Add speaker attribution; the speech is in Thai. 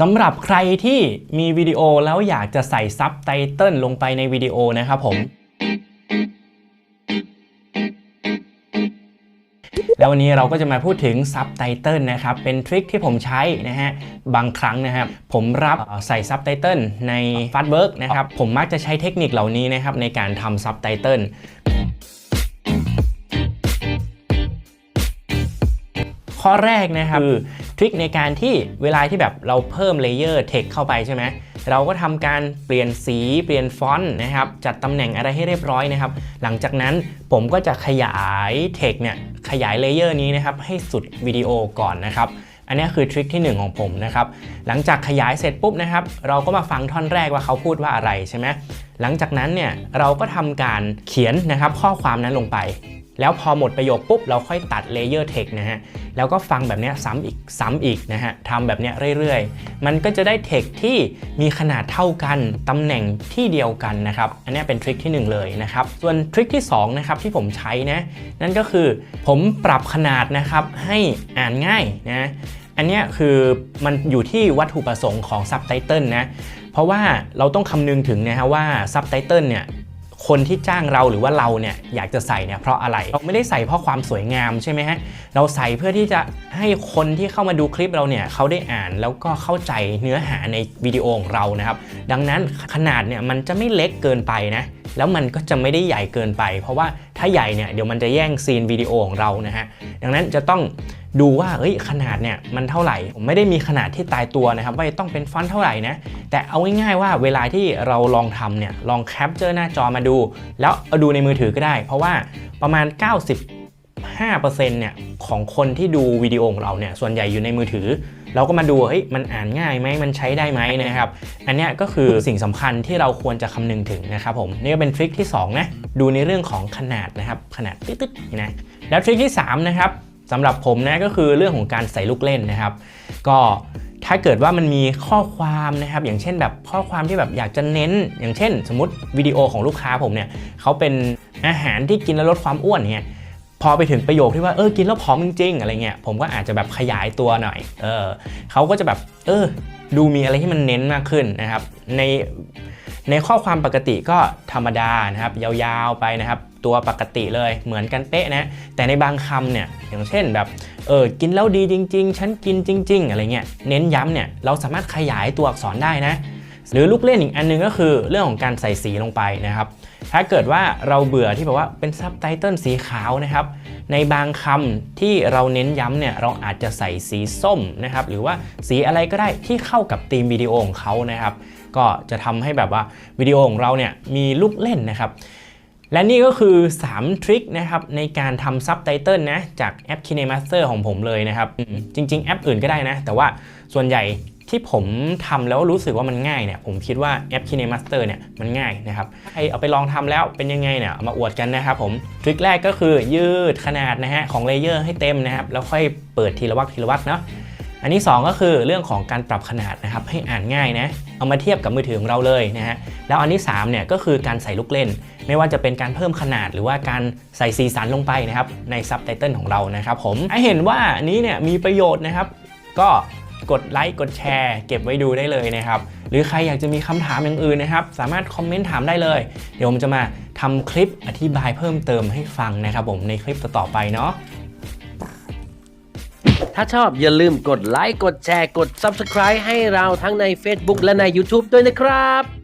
Speaker 1: สำหรับใครที่มีวิดีโอแล้วอยากจะใส่ซับไตเติลลงไปในวิดีโอนะครับผม แล้ววันนี้เราก็จะมาพูดถึงซับไตเติลนะครับ เป็นทริคที่ผมใช้นะฮะ บางครั้งนะครับ ผมรับใส่ซับไตเติลในฟ a สเวิร์กนะครับ ผมมักจะใช้เทคนิคเหล่านี้นะครับในการทำซับไตเติลข้อแรกนะครับคือ ทริคในการที่เวลาที่แบบเราเพิ่มเลเยอร์เทคเข้าไปใช่ไหมเราก็ทำการเปลี่ยนสีเปลี่ยนฟอนต์นะครับ จัดตำแหน่งอะไรให้เรียบร้อยนะครับ หลังจากนั้นผมก็จะขยายเทคเนี่ยขยายเลเยอร์นี้นะครับให้สุดวิดีโอก่อนนะครับอันนี้คือทริคที่ 1 ของผมนะครับ หลังจากขยายเสร็จปุ๊บนะครับ เราก็มาฟังท่อนแรกว่าเขาพูดว่าอะไรใช่ไหมหลังจากนั้นเนี่ยเราก็ทำการเขียนนะครับข้อความนั้นลงไป แล้วพอหมดประโยคปุ๊บ เราค่อยตัดเลเยอร์เทคนะฮะ แล้วก็ฟังแบบเนี้ยซ้ำอีกซ้ำอีกนะฮะทำแบบเนี้ยเรื่อยๆ มันก็จะได้เทคที่มีขนาดเท่ากัน ตำแหน่งที่เดียวกันนะครับ อันนี้เป็นทริคที่หนึ่งเลยนะครับ ส่วนทริคที่สองนะครับที่ผมใช้นะ นั่นก็คือผมปรับขนาดนะครับให้อ่านง่ายนะ อันเนี้ยคือมันอยู่ที่วัตถุประสงค์ของซับไตเติลนะ เพราะว่าเราต้องคำนึงถึงนะฮะว่าซับไตเติลเนี่ย คนที่จ้างเราหรือว่าเราเนี่ยอยากจะใส่เนี่ยเพราะอะไร เราไม่ได้ใส่เพราะความสวยงามใช่ไหมฮะ เราใส่เพื่อที่จะให้คนที่เข้ามาดูคลิปเราเนี่ยเขาได้อ่านแล้วก็เข้าใจเนื้อหาในวิดีโอของเรานะครับ ดังนั้นขนาดเนี่ยมันจะไม่เล็กเกินไปนะ แล้วมันก็จะไม่ได้ใหญ่เกินไป เพราะว่า ถ้าใหญ่เนี่ยเดี๋ยวมันจะแย่งซีนวิดีโอของเรานะฮะดังนั้นจะต้องดูว่าเอ้ยขนาดเนี่ยมันเท่าไหร่ผมไม่ได้มีขนาดที่ตายตัวนะครับว่าจะต้องเป็นฟอนต์เท่าไหร่นะแต่เอาง่ายๆว่าเวลาที่เราลองทำเนี่ยลองแคปเจอร์หน้าจอมาดู แล้วเอาดูในมือถือก็ได้ เพราะว่าประมาณ95%เนี่ยของคนที่ดูวิดีโอของเราเนี่ยส่วนใหญ่อยู่ในมือถือ เราก็มาดูเฮ้ยมันอ่านง่ายไหมมันใช้ได้ไหมนะครับ อันนี้ก็คือสิ่งสำคัญที่เราควรจะคำนึงถึงนะครับผมนี่ก็เป็นทริคที่2นะดูในเรื่องของขนาดนะครับขนาดตึ๊ดๆนะแล้วทริคที่3นะครับสำหรับผมนะก็คือเรื่องของการใส่ลูกเล่นนะครับ ก็ถ้าเกิดว่ามันมีข้อความนะครับ อย่างเช่นแบบข้อความที่แบบอยากจะเน้น อย่างเช่น สมมติวิดีโอของลูกค้าผมเนี่ยเขาเป็นอาหารที่กินแล้วลดความอ้วนเนี่ย พอไปถึงประโยคที่ว่าเออกินแล้วผอมจริงๆอะไรเงี้ยผมก็อาจจะแบบขยายตัวหน่อย เออเขาก็จะแบบ เออ ดูมีอะไรที่มันเน้นมากขึ้นนะครับ ในในข้อความปกติก็ธรรมดานะครับ ยาวๆไปนะครับ ตัวปกติเลยเหมือนกันเป๊ะนะแต่ในบางคำเนี่ยอย่างเช่นแบบเออกินแล้วดีจริง ๆ ฉันกินจริง ๆ อะไรเงี้ยเน้นย้ำเนี่ยเราสามารถขยายตัวอักษรได้นะ หรือลูกเล่นอีกอันนึงก็คือเรื่องของการใส่สีลงไปนะครับ ถ้าเกิดว่าเราเบื่อที่แบบว่าเป็นซับไตเติลสีขาวนะครับ ในบางคำที่เราเน้นย้ำเนี่ยเราอาจจะใส่สีส้มนะครับ หรือว่าสีอะไรก็ได้ที่เข้ากับธีมวิดีโอของเขานะครับ ก็จะทำให้แบบว่าวิดีโอของเราเนี่ยมีลูกเล่นนะครับ และนี่ก็คือ 3 ทริคนะครับในการทำซับไตเติลนะจากแอป KineMaster ของผมเลยนะครับ จริง ๆ แอปอื่นก็ได้นะ แต่ว่าส่วนใหญ่ที่ผมทำแล้วรู้สึกว่ามันง่ายเนี่ยผมคิดว่าแอป KineMaster เนี่ยมันง่ายนะครับใครเอาไปลองทำแล้วเป็นยังไงเนี่ยเอามาอวดกันนะครับผมทริคแรกก็คือยืดขนาดนะฮะของเลเยอร์ให้เต็มนะครับแล้วค่อยเปิดทีละวักทีละวักเนาะ อันที่2ก็คือเรื่องของการปรับขนาดนะครับให้อ่านง่ายนะเอามาเทียบกับมือถือของเราเลยนะฮะแล้วอันที่3เนี่ยก็คือการใส่ลูกเล่น ไม่ว่าจะเป็นการเพิ่มขนาดหรือว่าการใส่สีสันลงไปนะครับในซับไตเติลของเรานะครับผมให้เห็นว่าอันนี้เนี่ยมีประโยชน์นะครับ ก็กดไลค์กดแชร์ เก็บไว้ดูได้เลยนะครับ หรือใครอยากจะมีคำถามอย่างอื่นนะครับ สามารถคอมเมนต์ถามได้เลย เดี๋ยวผมจะมาทำคลิปอธิบายเพิ่มเติมให้ฟังนะครับผมในคลิปต่อๆไปเนาะ
Speaker 2: ถ้าชอบอย่าลืมกดไลค์ กดแชร์ กด Subscribe ให้เราทั้งใน Facebook และใน YouTube ด้วยนะครับ